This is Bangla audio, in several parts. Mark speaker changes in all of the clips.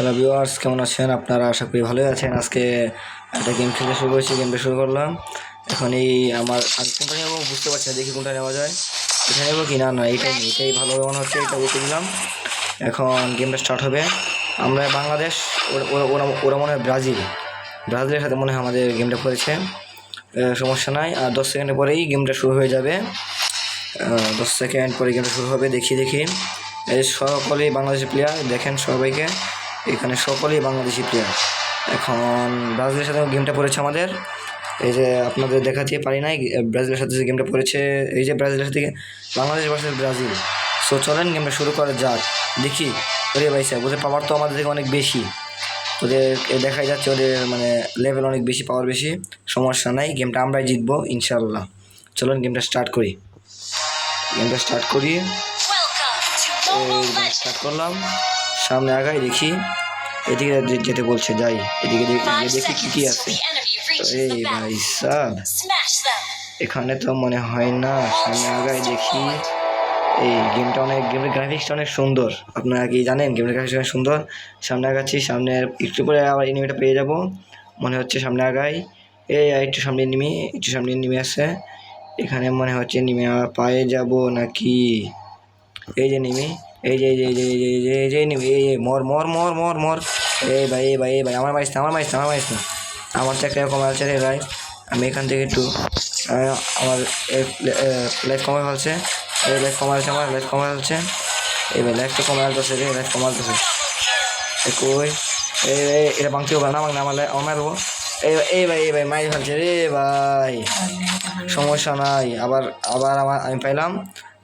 Speaker 1: হ্যালো ভিউয়ার্স কেমন আছেন? আপনারা আশা করি ভালোই আছেন। আজকে একটা গেম খেলতে শুরু করেছি গেমটা শুরু করলাম। এখন এই আমার আমি কোনটা নেব বুঝতে পারছি দেখি কোনটা নেওয়া যায়। এটা নেব কি? না না এইটাই নেই, এটাই ভালো মনে হচ্ছে, এটা বুঝতে দিলাম এখন গেমটা স্টার্ট হবে। আমরা বাংলাদেশ, ওরা ওরা মনে হয় ব্রাজিল। ব্রাজিলের সাথে মনে হয় আমাদের গেমটা করেছে সমস্যা নাই। আর দশ সেকেন্ডের পরেই গেমটা শুরু হয়ে যাবে। দশ সেকেন্ড পরে গেমটা শুরু হবে, দেখি দেখি। এই সকলেই বাংলাদেশের প্লেয়ার দেখেন সবাইকে। এখানে সকলেই বাংলাদেশি প্লেয়ার এখন ব্রাজিলের সাথে গেমটা পড়েছে আমাদের। এই যে আপনাদের দেখাতে পারি নাই ব্রাজিলের সাথে যে গেমটা পড়েছে এই যে ব্রাজিলের সাথে বাংলাদেশ ভার্সেস ব্রাজিল। সো চলেন গেমটা শুরু করা যাক। দেখি ওরে ভাই স্যার ওদের পাওয়ার তো আমাদের থেকে অনেক বেশি। ওদের দেখাই যাচ্ছে ওদের মানে লেভেল অনেক বেশি পাওয়ার বেশি। সমস্যা নাই গেমটা আমরাই জিতবো ইনশাল্লাহ চলুন গেমটা স্টার্ট করি। গেমটা স্টার্ট করি। স্টার্ট করলাম। সামনে আগাই দেখি এদিকে যেতে বলছে যাই এদিকে দেখি কি কি আছে। এই ভাই. সাব এখানে তো মনে হয় না সামনে আগাই দেখি। এই গেমটা অনেক গেমের গ্রাফিক্সটা অনেক সুন্দর। আপনারা কি জানেন গেমের গ্রাফিক্স অনেক সুন্দর। সামনে আগাচ্ছি সামনে একটু পরে আবার এনিমিটা পেয়ে যাব। মনে হচ্ছে সামনে আগাই এই একটু সামনে নিমি একটু সামনে নেমে আছে। এখানে মনে হচ্ছে নেমে আবার পায়ে যাব নাকি? এই যে নিমি এই যে এই যে এই যে এই যে এই যে এই যে নিমি এই এই মর মর মর মর মর। এই ভাই এই ভাই এই ভাই আমার মারিস না আমার মারিস না আমার মারিস না। আমার তো একটা আছে রে ভাই। আমি এখান থেকে একটু আমার লাইফ কমে ফেলছে। এই লাইফ কমে আছে আমার লাইফ কমে ফেলছে। এই ভাই লাইফটা কমে ফেলতেছে রে লাইফ কমে ফেলতেছে। এ কই? এই এটা ভাঙতে হবে না না আমার আমার মারবো। এই এই ভাই এই ভাই মারি ফেলছে রে ভাই। সমস্যা নাই। আবার আবার আমার আমি পাইলাম।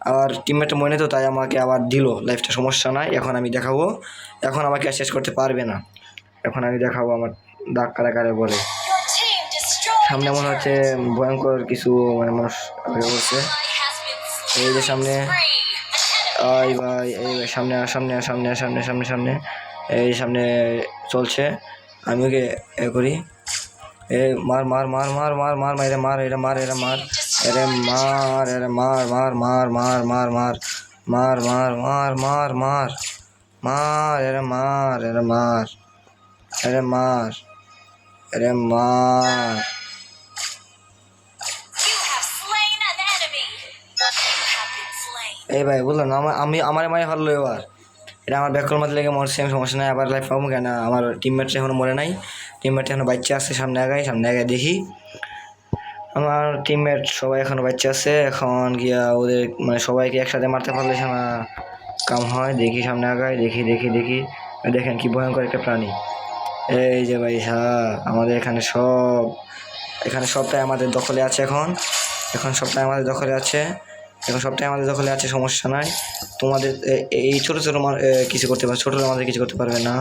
Speaker 1: আবার টিমমেটটা মনে তো তাই আমাকে আবার দিল লাইফটা সমস্যা নাই এখন আমি দেখাবো এখন আমাকে আর শেষ করতে পারবে না এখন আমি দেখাবো আমার দাগ কারা কারে বলে সামনে মনে হচ্ছে ভয়ঙ্কর কিছু মানে মানুষ হয়ে
Speaker 2: been
Speaker 1: এই যে সামনে. আই ভাই এই ভাই সামনে সামনে সামনে সামনে সামনে সামনে এই সামনে চলছে আমি ওকে এ করি এ মার মার মার মার মার মার মার এরা মার এরা মার এরা মার এরে মার এরে মার মার মার মার মার মার মার মার মার মার মার মার এরে মার এরে মার এরে মার এরে মার. এই ভাই বুঝলাম না আমার আমি আমার মায়ে ভালো এবার এটা আমার ব্যাকল মাঝে লেগে মরছে আমি সমস্যা নাই আবার লাইফ পাবো কেন আমার টিমমেটটা এখনও মরে নাই টিমমেটটা এখনও বাচ্চা আছে সামনে আগাই সামনে আগায় দেখি আমার টিমমেট সবাই এখনও বাচ্চা আছে, এখন গিয়া ওদের মানে সবাইকে একসাথে মারতে পারলে না কাম হয়। দেখি সামনে আগায়, দেখি দেখি দেখি। দেখেন কি ভয়ঙ্কর একটা প্রাণী। এই যে ভাই হ্যাঁ আমাদের এখানে সব, এখানে সবটাই আমাদের দখলে আছে এখন। এখন সবটাই আমাদের দখলে আছে। এখন সবটাই আমাদের দখলে আছে, সমস্যা নাই। তোমাদের এই ছোটো ছোটো কিছু করতে পারবে ছোটো আমাদের কিছু করতে পারবে না।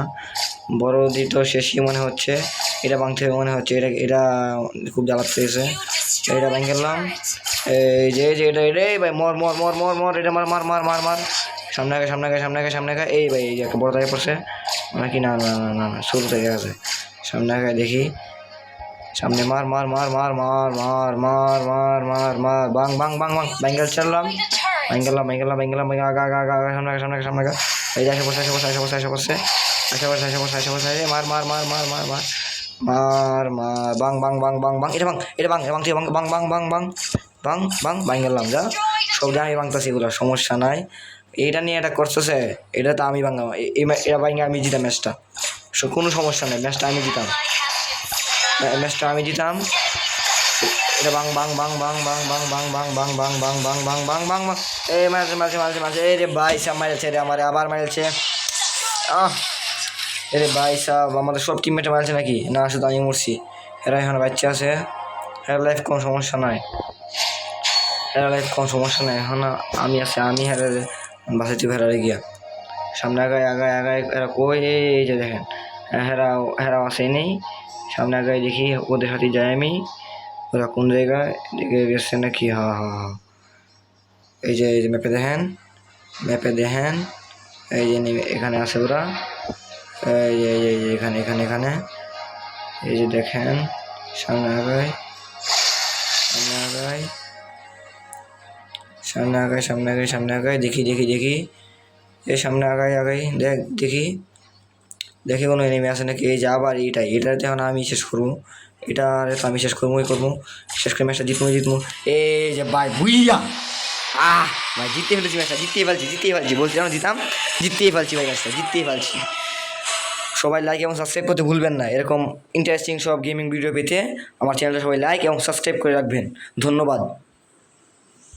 Speaker 1: বড় তো শেষই মনে হচ্ছে। এটা ভাঙতে মনে হচ্ছে। এটা এটা খুব জ্বালাতে
Speaker 2: You
Speaker 1: এটা ভেঙে গেলাম এই যে এই যে এটা এটা এই ভাই মর মর মর মর মর এটা মার মার মার মার মার সামনে আগে সামনে আগে সামনে আগে সামনে আগে এই ভাই এই যে একটা বড় জায়গায় পড়ছে নাকি না না না না না শুরু থেকে আছে সামনে আগে দেখি সামনে মার মার মার মার মার মার মার মার মার মার বাং বাং বাং বাং ব্যাঙ্গেল
Speaker 2: turret.
Speaker 1: ব্যাঙ্গেলাম ব্যাঙ্গেলাম ব্যাঙ্গেলাম ব্যাঙ্গেল আগা আগা আগা আগা সামনে আগে সামনে আগে সামনে আগে এই যে আসে বসে আসে বসে আসে বসে আসে বসে আসে বসে আসে বসে আসে মার মার মার মার মার মার মার মার বাং বাং বাং বাং বাং এটা বাং এটা বাং এটা বাং বাং বাং বাং বাং বাং বাং বাং গেলাম যা সব আমি বাংতাছি এগুলো সমস্যা নাই এইটা নিয়ে এটা করতেছে এটা তো আমি বাঙ্গাম এটা বাঙ্গে আমি জিতাম ম্যাচটা সো কোনো সমস্যা নেই ম্যাচটা আমি জিতাম. ম্যাচটা আমি জিতাম এটা বাং বাং বাং বাং বাং বাং বাং বাং বাং বাং বাং বাং বাং বাং বাং বাং এই মারছে মারছে মারছে মারছে এই রে ভাই সাহ মারছে রে আমার আবার মারছে আহ এরে ভাই সাহ আমাদের সব টিমমেটে মারছে নাকি? না, শুধু আমি মরছি। এরা এখন বাচ্চা আছে। এর লাইফ কোনো সমস্যা নাই। এর লাইফ কোনো সমস্যা নাই। এখন আমি আছে, আমি হেরে বাসাচ্ছি ভেড়ারে গিয়া। সামনে আগায় আগায় আগায় এরা কই? এই যে দেখেন। হেরা হেরাও আসে নেই। সামনে আগায় দেখি ওদের সাথে যাই আমি। ওরা কোন জায়গায়? দেখে গেছে নাকি? হা হা হা। এই যে এই যে ম্যাপে দেখেন। ম্যাপে দেখেন। এই যে এখানে আছে ওরা। এই এখানে এখানে এখানে। এই যে দেখেন, সামনে আগায় সামনে আগায় সামনে আগায় সামনে আগায় সামনে আগায় দেখি দেখি দেখি। এই সামনে আগায় আগায় দেখ, দেখি। দেখি কোনো এনিমি আছে নাকি? এই যে আবার এটা এটাতে আমি শেষ করব। এটা তো আমি শেষ করবোই করব। শেষ করে ম্যাচটা জিতবো জিতবো। এই যে ভাই, বুইয়া! আহ, ভাই জিততে ফেলেছি ম্যাচটা জিততেই পারছি জিততেই পারছি বলছি যেন জিতাম? জিততেই পারছি ভাই ম্যাচটা জিততেই পারছি সবাই লাইক এবং সাবস্ক্রাইব করতে ভুলবেন না। এরকম ইন্টারেস্টিং সব গেমিং ভিডিও পেতে আমার চ্যানেলটা সবাই লাইক এবং সাবস্ক্রাইব করে রাখবেন। ধন্যবাদ।